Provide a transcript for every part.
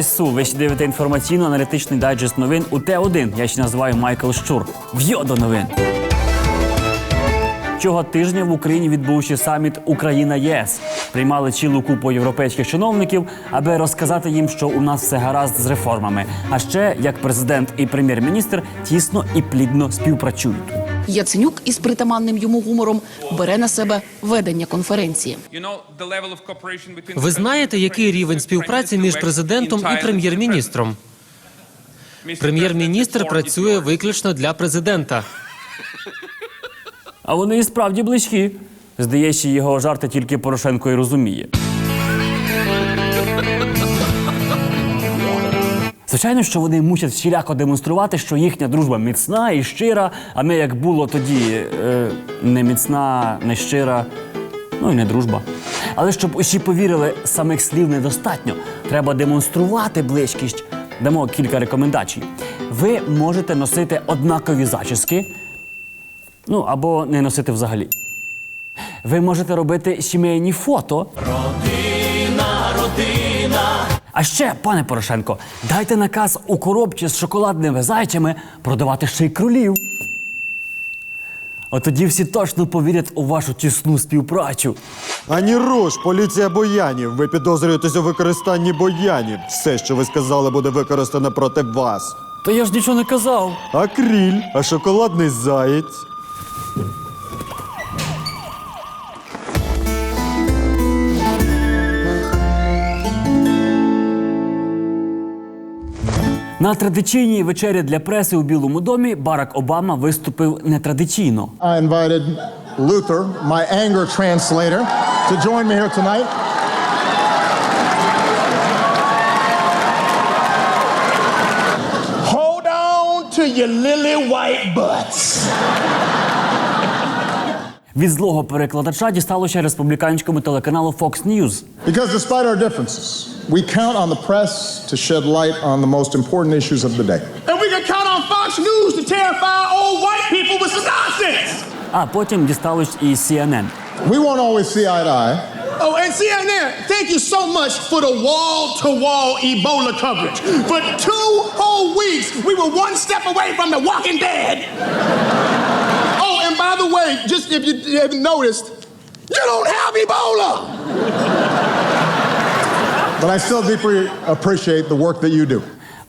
Ісу! Ви ще дивите інформаційно-аналітичний дайджест новин у Т1. Я ще називаю Майкл Щур. В'йо до новин. Цього тижня в Україні відбувши саміт Україна ЄС. Приймали цілу купу європейських чиновників, аби розказати їм, що у нас все гаразд з реформами. А ще як президент і прем'єр-міністр тісно і плідно співпрацюють. Яценюк із притаманним йому гумором бере на себе ведення конференції. Ви знаєте, який рівень співпраці між президентом і прем'єр-міністром? Прем'єр-міністр працює виключно для президента. А вони і справді близькі. Здається, його жарти тільки Порошенко і розуміє. Звичайно, що вони мусять всіляко демонструвати, що їхня дружба міцна і щира, а не як було тоді е, не міцна, не щира, ну і не дружба. Але щоб усі повірили, самих слів недостатньо. Треба демонструвати близькість. Дамо кілька рекомендацій. Ви можете носити однакові зачіски, Ну або не носити взагалі. Ви можете робити сімейні фото. А ще, пане Порошенко, дайте наказ у коробці з шоколадними зайцями продавати ще й кролів. От тоді всі точно повірять у вашу тісну співпрацю. Ані руш, поліція боянів. Ви підозрюєтесь у використанні боянів. Все, що ви сказали, буде використано проти вас. Та я ж нічого не казав. Акріль, а шоколадний заєць. На традиційній вечері для преси у Білому домі Барак Обама виступив нетрадиційно. I invited Luther, my anger translator, to join me here tonight. Hold on to your lily white butts. Від злого перекладача дісталося республіканському телеканалу Fox News. Because despite our differences, we count on the press to shed light on the most important issues of the day. And we can count on Fox News to terrify old white people with some nonsense. А потім дісталось і CNN. We won't always see eye to eye, Oh, and CNN, thank you so much for the wall to wall Ebola coverage. For two whole weeks, we were one step away from the walking dead. By the way, just if you haven't noticed, you don't have Ebola. but I still deeply appreciate the work that you do.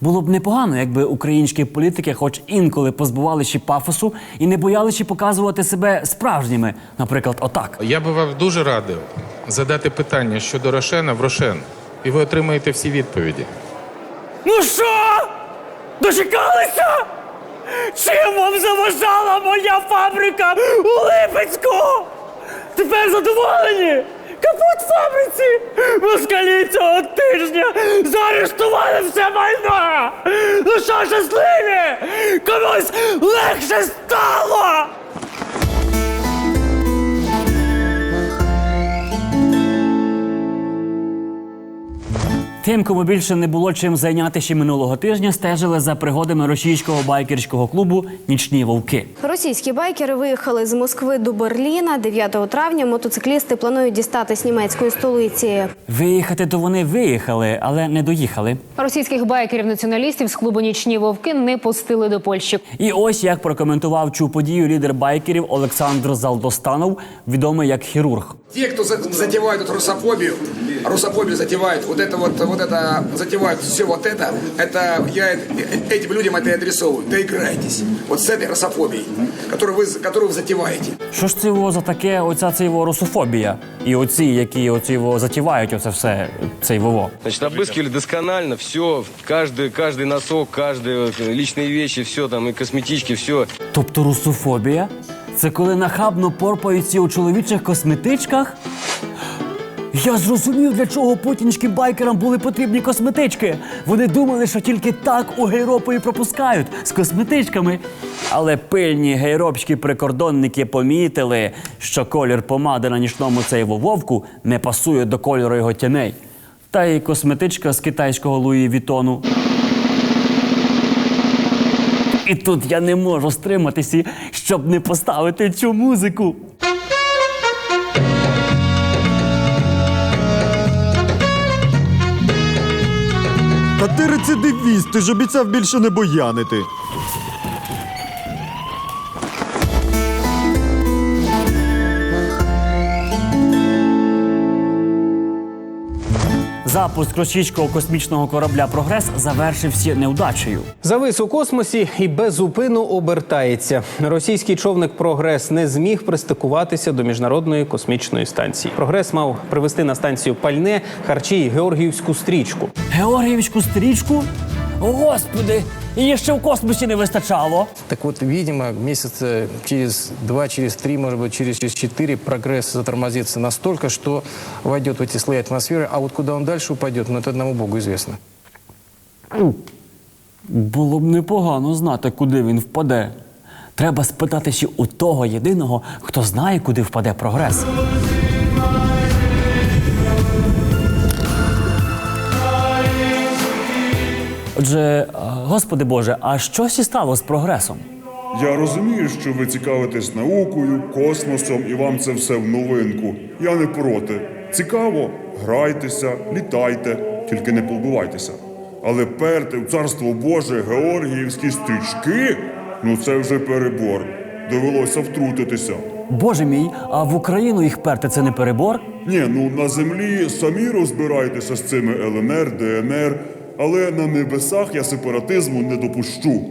Було б непогано, якби українські політики, хоч інколи позбувалися пафосу і не боялися показувати себе справжніми. Наприклад, отак. Я би вам дуже радив задати питання щодо Рошена в Рошен, і ви отримаєте всі відповіді. Ну що? Дочекалися? Чим вам заважала моя фабрика у Липецьку? Тепер задоволені? Капут фабриці! Москалі цього тижня заарештували все майно! Ну що, щасливі? Комусь легше стало! Тим, кому більше не було чим зайнятися минулого тижня, стежили за пригодами російського байкерського клубу Нічні вовки. Російські байкери виїхали з Москви до Берліна. 9 травня мотоциклісти планують дістатись німецької столиці. Виїхати то вони виїхали, але не доїхали. Російських байкерів-націоналістів з клубу Нічні вовки не пустили до Польщі. І ось як прокоментував цю подію лідер байкерів Олександр Залдостанов, відомий як хірург. Те, кто за- затевает эту русофобию, русофобию затевает, вот это вот, вот это, затевают все вот это, это я э- этим людям это и адресовываю. Доиграйтесь. Вот с этой русофобией, которую вы, которую вы затеваете. Що ж це його за таке? Оця це його русофобія? І оці, які оці його затівають, оце все цей вово. Значит, обыскивали досконально все, каждый, каждый носок, каждые вот, личные вещи, все там, и косметички, все. Тобто русофобія? Це коли нахабно порпаються у чоловічих косметичках? Я зрозумів, для чого путінським байкерам були потрібні косметички. Вони думали, що тільки так у гейропу і пропускають з косметичками. Але пильні гейропські прикордонники помітили, що колір помади на нічному цейву вовку не пасує до кольору його тіней. Та й косметичка з китайського Луї Вітону і тут я не можу стриматися, щоб не поставити цю музику. Та ти рецидивіст, ти ж обіцяв більше не боянити. Запуск російського космічного корабля Прогрес завершився неудачею. Завис у космосі і безупину обертається. Російський човник Прогрес не зміг пристикуватися до міжнародної космічної станції. Прогрес мав привезти на станцію пальне, харчі і георгіївську стрічку. Георгіївську стрічку? О, Господи! Її ще в космосі не вистачало. Так вот, видимо, месяца через два, через три, может быть, через, через четыре прогресс затормозится настолько, что войдет в эти слои атмосферы. А вот куда он дальше упадет, ну, это одному Богу известно. Було б непогано знати, куди він впаде. Треба спитатися у того єдиного, хто знає, куди впаде прогрес. Отже, Господи Боже, а щось і стало з прогресом? Я розумію, що ви цікавитесь наукою, космосом і вам це все в новинку. Я не проти. Цікаво, грайтеся, літайте, тільки не побивайтеся. Але перти в царство Боже георгіївські стрічки ну це вже перебор. Довелося втрутитися. Боже мій, а в Україну їх перти це не перебор? Ні, ну на землі самі розбирайтеся з цими ЛНР, ДНР, але на небесах я сепаратизму не допущу.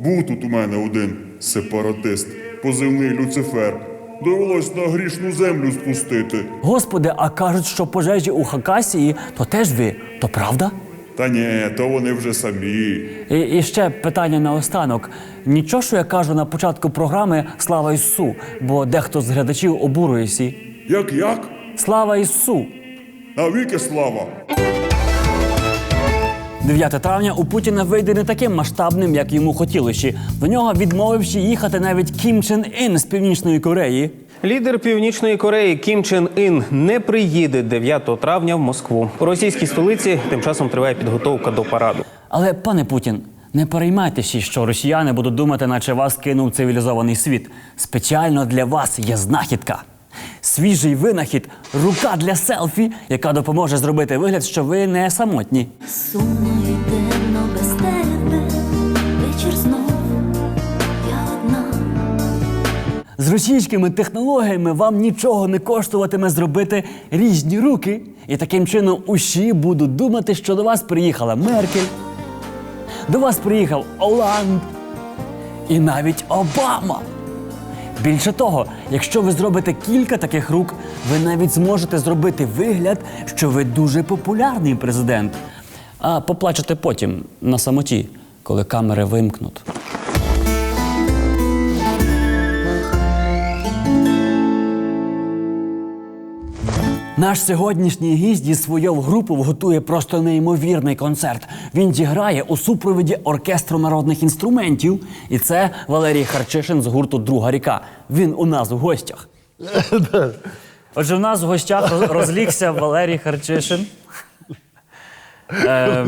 Був тут у мене один сепаратист, позивний Люцифер. Довелось на грішну землю спустити. Господи, а кажуть, що пожежі у Хакасії, то теж ви, то правда? Та ні, то вони вже самі. І, і ще питання наостанок. Нічого, що я кажу на початку програми Слава Ісусу, бо дехто з глядачів обурюється. Як як? Слава Ісусу! Навіки слава! 9 травня у Путіна вийде не таким масштабним, як йому хотілося. До нього відмовивши їхати навіть Кім Чен Ін з Північної Кореї. Лідер Північної Кореї Кім Чен Ін не приїде 9 травня в Москву. У російській столиці тим часом триває підготовка до параду. Але, пане Путін, не переймайтеся, що росіяни будуть думати, наче вас кинув цивілізований світ. Спеціально для вас є знахідка. Свіжий винахід рука для селфі, яка допоможе зробити вигляд, що ви не самотні. Сумно і темно без тебе, вечір знов, я одна. З російськими технологіями вам нічого не коштуватиме зробити різні руки. І таким чином усі будуть думати, що до вас приїхала Меркель, до вас приїхав Оланд і навіть Обама. Більше того, якщо ви зробите кілька таких рук, ви навіть зможете зробити вигляд, що ви дуже популярний президент. А поплачете потім на самоті, коли камери вимкнуть. Наш сьогоднішній гість зі свою групу готує просто неймовірний концерт. Він зіграє у супровіді оркестру народних інструментів. І це Валерій Харчишин з гурту Друга ріка. Він у нас в гостях. Отже, в нас в гостях розлігся Валерій Харчишин. Е,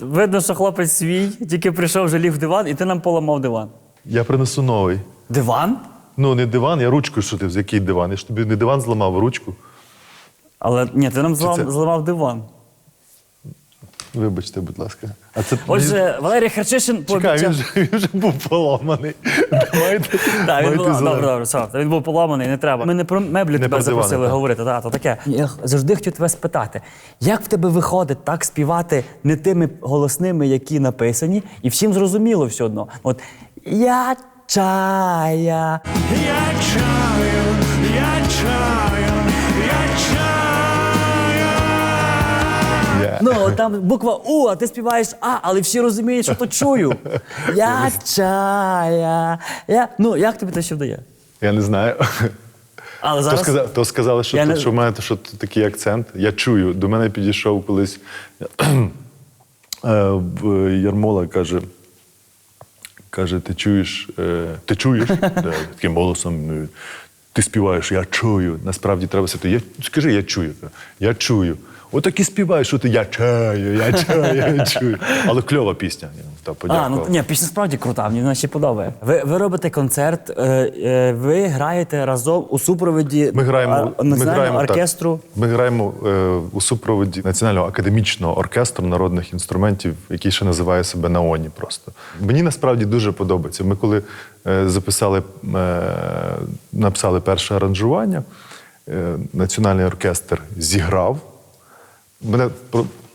видно, що хлопець свій, тільки прийшов, вже ліг в диван, і ти нам поламав диван. Я принесу новий. Диван? Ну, не диван, я ручку, що ти, з який диван? Я ж тобі не диван зламав, а ручку. Але ні, ти нам злам- це- зламав диван. Вибачте, будь ласка. А це Отже, Валерій Харчишин Чекай, пообіцяв- він вже, він вже був поламаний. Давайте, Так, він був, добре, добре, все. Він був поламаний, не треба. Ми не про меблі тебе запросили говорити. Та, то таке. Я завжди хотів тебе спитати, як в тебе виходить так співати не тими голосними, які написані, і всім зрозуміло все одно. От я чая. Я чаю, Ну, там буква У, а ти співаєш А, але всі розуміють, що то чую. Я чая. Я... Ну, як тобі те що вдає? Я не знаю. Але То, зараз... сказали, то сказали, що, Я тут, не- що в мене що тут такий акцент. Я чую. До мене підійшов колись е, в- Ярмола, каже. Каже, ти чуєш, е, ти чуєш? Да, таким голосом. е, Ти співаєш, я чую. Насправді треба сказати, я, скажи, я чую. Я чую. Отак і співаєш, що ти я чаю, я чаю, я чую. Але кльова пісня. Та, А, ну ні, пісня справді крута, мені вона ще подобає. Ви, ви робите концерт, е, е, ви граєте разом у супроводі Ми граємо, а- ми національного граємо так. оркестру. Ми граємо е, у супроводі Національного академічного оркестру народних інструментів, який ще називає себе НАОНі просто. Мені насправді дуже подобається. Ми коли е, записали, е, написали перше аранжування, е, національний оркестр зіграв. Мене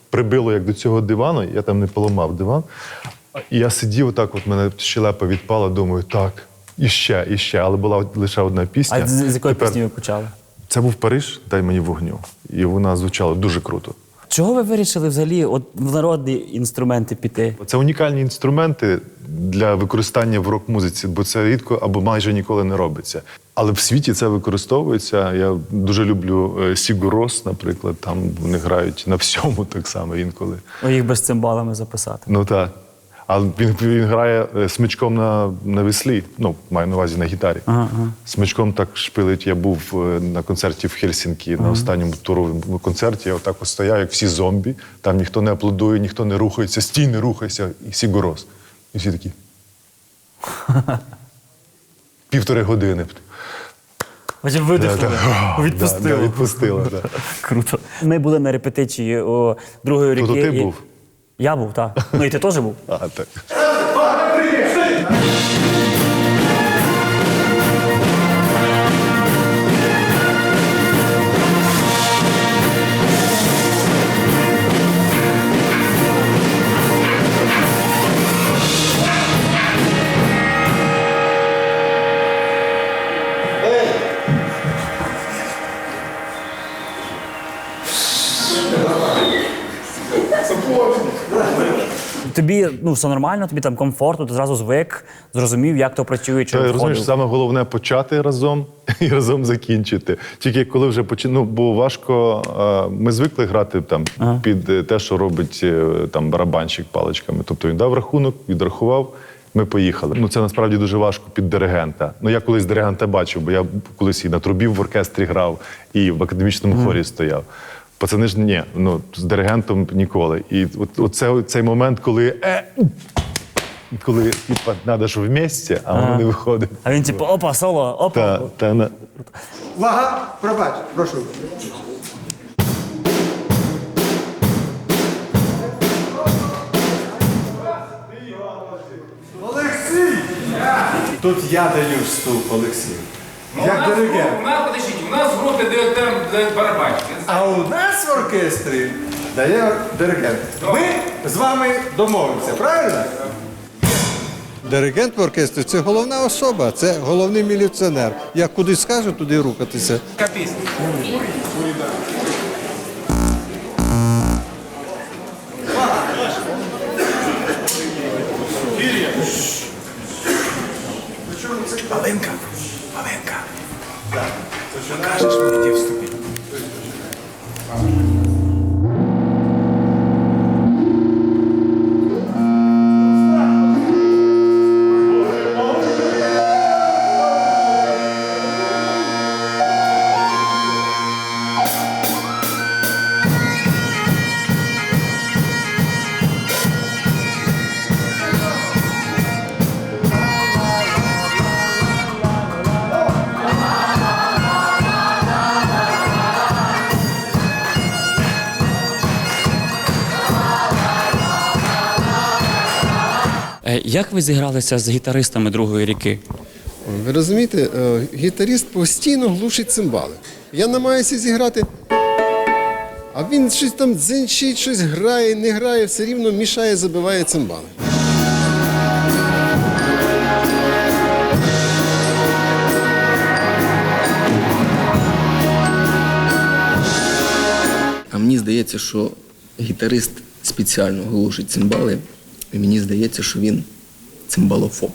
прибило як до цього дивану, я там не поламав диван. І я сидів отак, от мене щелепа відпала, думаю, так, і ще, і ще. Але була лише одна пісня. А з, з якої Тепер- пісні ви почали? це був Париж, дай мені вогню. І вона звучала дуже круто. Чого ви вирішили взагалі от, в народні інструменти піти? Це унікальні інструменти для використання в рок-музиці, бо це рідко або майже ніколи не робиться. Але в світі це використовується. Я дуже люблю е, Сігу Рос, наприклад. Там вони грають на всьому так само інколи. О, їх без цимбалами записати. Ну так. А він, він грає е, смичком на, на веслі. Ну, маю на увазі на гітарі. Ага, ага. Смичком так шпилить. Я був е, на концерті в Хельсінкі на останньому туровому концерті. Я отак от стояв, як всі зомбі. Там ніхто не аплодує, ніхто не рухається, стій, не рухайся, і Сігорос. І всі такі. Півтори години. Потім видихнули, відпустили. Да, да, відпустили, да. Круто. Ми були на репетиції у другої ріки. То ти і- був? Я був, так. Ну і ти теж був? А, так. Тобі ну, все нормально, тобі там комфортно, ти зразу звик, зрозумів, як то працює, чи розумієш, саме головне почати разом і разом закінчити. Тільки коли вже почи... ну, було важко. Ми звикли грати там під е, те, що робить е, там барабанщик паличками. Тобто він дав рахунок, відрахував. Ми поїхали. Ну це насправді дуже важко під диригента. Ну я колись диригента бачив, бо я колись і на трубі в оркестрі грав, і в академічному хорі стояв. Пацани ж ні, ну з диригентом ніколи. І от, оце, цей момент, коли е, коли типа, треба ж вместе, а воно не виходить. А він типу, опа, соло, опа. Та, та, на... Увага, пробач, прошу. Олексій! Тут я даю вступ, Олексій. Як диригент. У нас, подождіть, у нас в группе директор барабанщик. А у нас в оркестрі дає диригент. Ми з вами домовимося, правильно? Диригент в оркестрі це головна особа, це головний міліціонер. Як кудись скаже, туди рухатися. Маленька, Gracias. Як ви зігралися з гітаристами другої ріки? Ви розумієте, е, гітаріст постійно глушить цимбали. Я намагаюся зіграти, а він щось там дзенчить, щось грає, не грає, все рівно мішає, забиває цимбали. А мені здається, що гітарист спеціально глушить цимбали, і мені здається, що він цимбалофоб.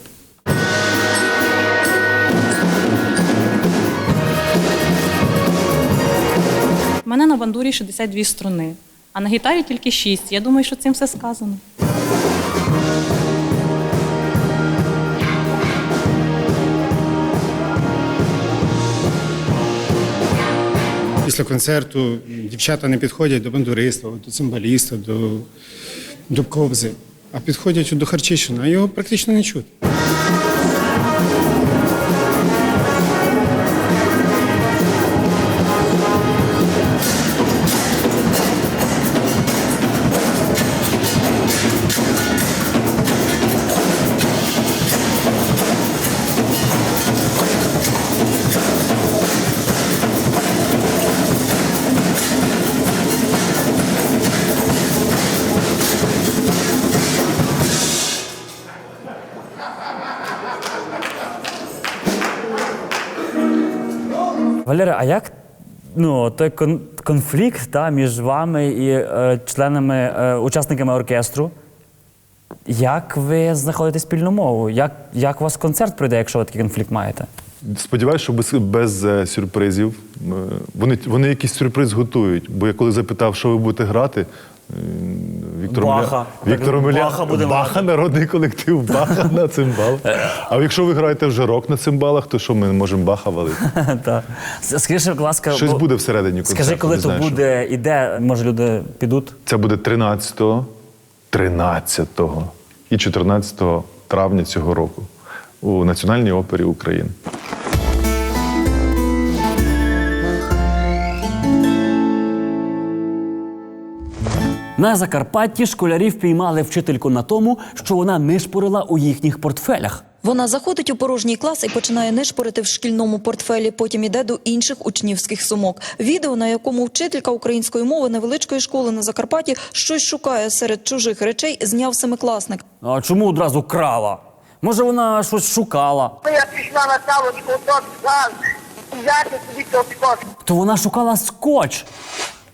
У мене на бандурі 62 струни, а на гітарі тільки 6. Я думаю, що цим все сказано. після концерту дівчата не підходять до бандуриста, до цимбаліста, до, до кобзи, а підходять до Харчишина, а його практично не чути. Валера, а як ну, той кон- конфлікт та, між вами і е, членами, е, учасниками оркестру? Як ви знаходите спільну мову? Як, як у вас концерт пройде, якщо ви такий конфлікт маєте? Сподіваюсь, що без, без е, сюрпризів. Е, Вони, вони якийсь сюрприз готують. Бо я коли запитав, що ви будете грати, е, Віктор Баха. Віктор Так, Омелян, Баха будемо Баха, народний колектив, Баха на цимбалах. А якщо ви граєте вже рок на цимбалах, то що ми можемо Баха валити? Так. Скажи, будь ласка, Щось бо- буде всередині концерту. Скажи, коли то буде і де, може, люди підуть? Це буде 13, 13 і 14 травня цього року у Національній опері України. На Закарпатті школярів піймали вчительку на тому, що вона нишпорила у їхніх портфелях. Вона заходить у порожній клас і починає нишпорити в шкільному портфелі. Потім іде до інших учнівських сумок. Відео, на якому вчителька української мови невеличкої школи на Закарпатті щось шукає серед чужих речей, зняв семикласник. А чому одразу крала? Може, вона щось шукала? Я пішла на тавочку, взяти собі тот скот. То вона шукала скотч.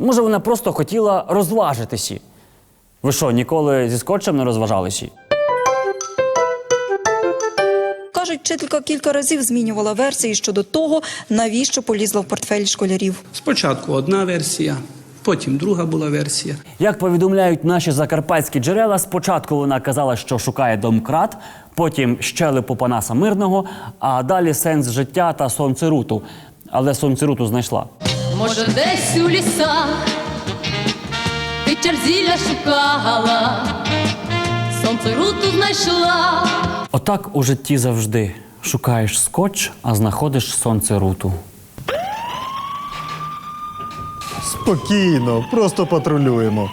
Може, вона просто хотіла розважитися. Ви що, ніколи зі скотчем не розважалися? Кажуть, вчителька кілька разів змінювала версії щодо того, навіщо полізла в портфель школярів. Спочатку одна версія, потім друга була версія. Як повідомляють наші закарпатські джерела, спочатку вона казала, що шукає домкрат, потім щелепу Панаса Мирного, а далі сенс життя та сонцеруту. Але сонцеруту знайшла. Може, десь у лісах ти чарзілля шукала, сонце руту знайшла. Отак у житті завжди шукаєш скотч, а знаходиш сонце руту. Спокійно, просто патрулюємо.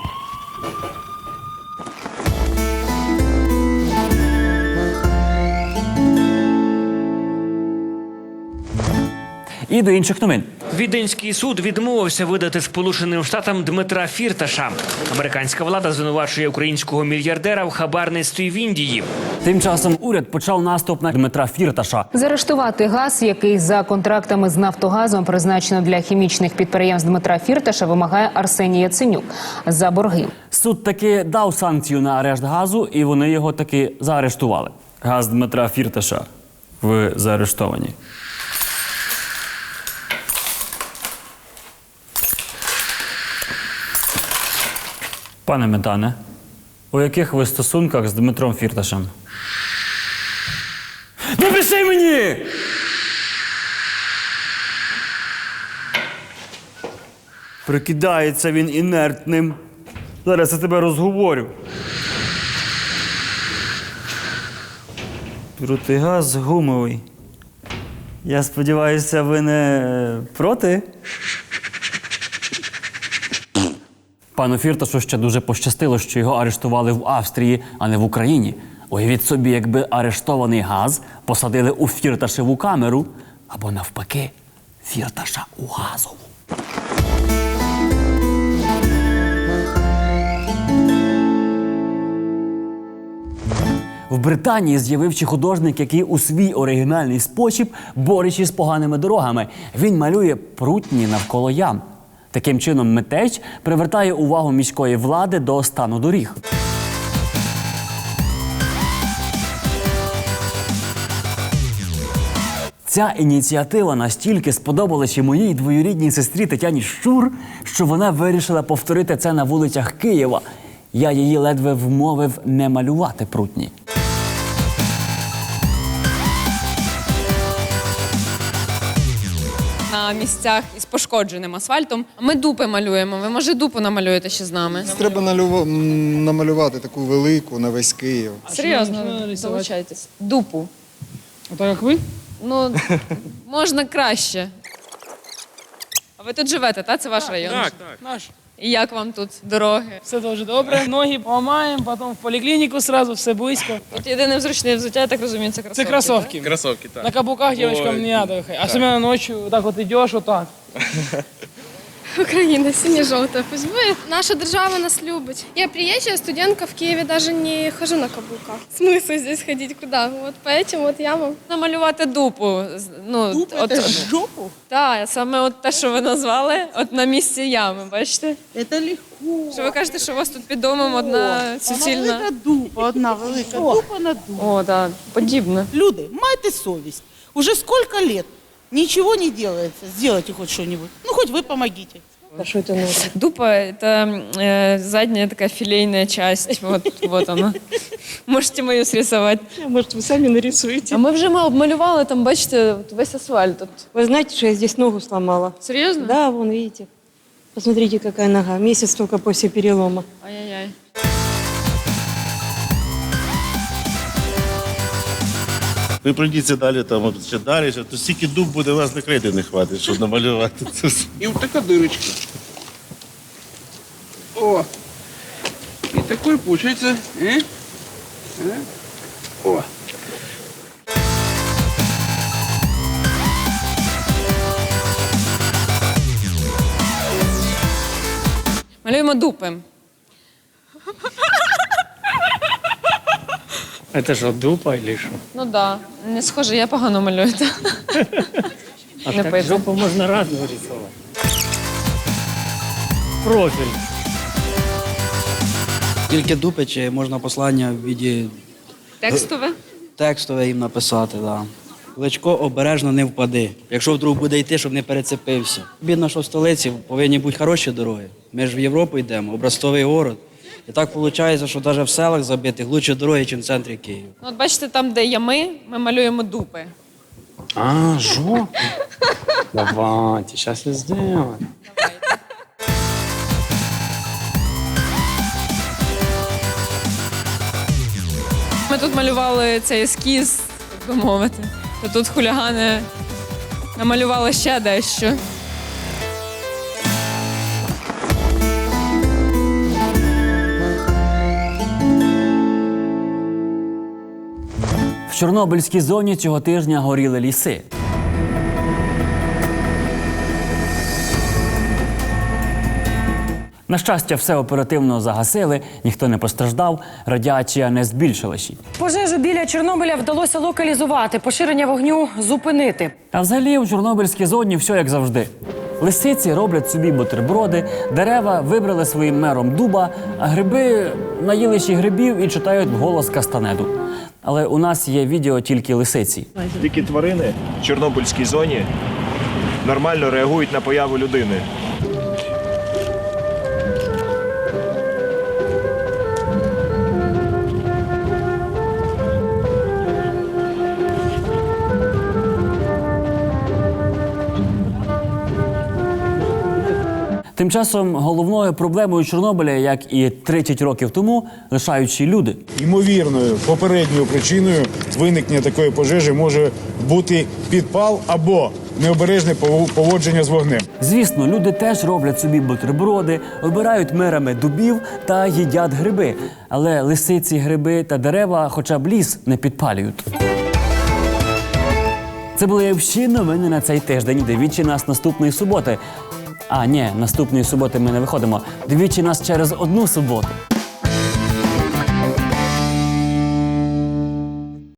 І до інших новин. Віденський суд відмовився видати Сполученим Штатам Дмитра Фірташа. Американська влада звинувачує українського мільярдера в хабарництві в Індії. Тим часом уряд почав наступ на Дмитра Фірташа. Заарештувати газ, який за контрактами з Нафтогазом призначено для хімічних підприємств Дмитра Фірташа, вимагає Арсеній Яценюк за борги. Суд таки дав санкцію на арешт газу, і вони його таки заарештували. Газ Дмитра Фірташа. Ви заарештовані. Пане Метане, у яких ви стосунках з Дмитром Фірташем? Не пиши мені! Прикидається він інертним. Зараз я тебе розговорю. Протигаз гумовий. Я сподіваюся, ви не е, проти? Пану Фірташу ще дуже пощастило, що його арештували в Австрії, а не в Україні. Уявіть собі, якби арештований газ посадили у Фірташеву камеру, або навпаки, Фірташа у газову. В Британії з'явився художник, який у свій оригінальний спосіб бореться з поганими дорогами. Він малює прутні навколо ям. Таким чином, митець привертає увагу міської влади до стану доріг. Ця ініціатива настільки сподобалася моїй двоюрідній сестрі Тетяні Щур, що вона вирішила повторити це на вулицях Києва. Я її ледве вмовив не малювати прутні. На місцях із пошкодженим асфальтом. Ми дупи малюємо. Ви може дупу намалюєте ще з нами? Треба налюва- м, намалювати таку велику на весь Київ. Серйозно, долучайтесь. Дупу. Так як ви? Ну, можна краще. А ви тут живете, та Це ваш район? Так, Наш. І як вам тут дороги? Все дуже добре. Ноги поламаємо, потім в поліклініку сразу, все близько. Тут єдине зручне взуття, я так розумію, це кросовки. Це кросовки. Кросовки, так. На каблуках девочкам не надо. Особенно ночі, так от йдеш, отак. Україна синя-жовта. Пусть буде. Наша держава нас любить. Я приезжая студентка в Киеве, даже не хожу на каблуках. Смысл здесь ходить куда? Вот поэтому вот я вам Намалювати дупу. з- Ну, Дупу? от, Це от- жопу? Так, саме от те, що ви назвали, от на місці ями, бачите? Це легко. Що ви кажете, що у вас тут під домом одна суцільна. велика дупа, одна велика дупа на дупу. О, так, подібне. Люди, майте совість. Уже сколько лет ничего не делается. Сделайте хоть что-нибудь. Ну, хоть вы помогите. А что это носит? Дупа – это э, задняя такая филейная часть. Вот, вот она. Можете мою срисовать. Может, вы сами нарисуете. А ми вже ма- обмалювали там, бачите, от весь асфальт. Тут. Вы знаете, что я здесь ногу сломала? Серьезно? Да, вон, видите. Посмотрите, какая нога. Месяц только после перелома. Ай-яй-яй. Ви пройдіться далі, там от ще далі, ще, то стільки дуб буде, вас накрити не хватить, щоб намалювати це все. И вот такая дырочка. О! И такой получается... Э? Э? О! Малюємо дупи. Это что, дупа или что? Ну так, да. не схоже, я погано малюю. та. А Не так пойде. жопу можно разную рисовать. Профиль. Тільки дупи чи можна послання в віді Текстове? текстове їм написати, да. Кличко обережно не впади. Якщо вдруг буде йти, щоб не перецепився. Бідно, що в столиці повинні бути хороші дороги. Ми ж в Європу йдемо, образцовий город. І так виходить, що навіть в селах забитих лучше дороги, ніж в центрі Києва. Ну, от бачите, там, де ями, ми малюємо дупи. А, жопу? Давайте, сейчас я сделаю. Тут малювали цей ескіз, так би мовити. То тут хулігани намалювали ще дещо. В Чорнобильській зоні цього тижня горіли ліси. На щастя, все оперативно загасили, ніхто не постраждав, радіація не збільшилася. Пожежу біля Чорнобиля вдалося локалізувати, поширення вогню зупинити. А взагалі у Чорнобильській зоні все як завжди. Лисиці роблять собі бутерброди, дерева вибрали своїм мером дуба, а гриби наїлися грибів і читають вголос кастанеду. Але у нас є відео тільки лисиці. Дикі тварини в Чорнобильській зоні нормально реагують на появу людини. Тим часом головною проблемою Чорнобиля, як і 30 років тому, лишаючі люди. Ймовірною попередньою причиною виникнення такої пожежі може бути підпал або необережне пов- поводження з вогнем. Звісно, люди теж роблять собі бутерброди, обирають мерами дубів та їдять гриби. Але лисиці, гриби та дерева, хоча б ліс, не підпалюють. Це були всі новини на цей тиждень. Дивіться нас наступної суботи. А, ні, наступної суботи ми не виходимо. Дивіться нас через одну суботу.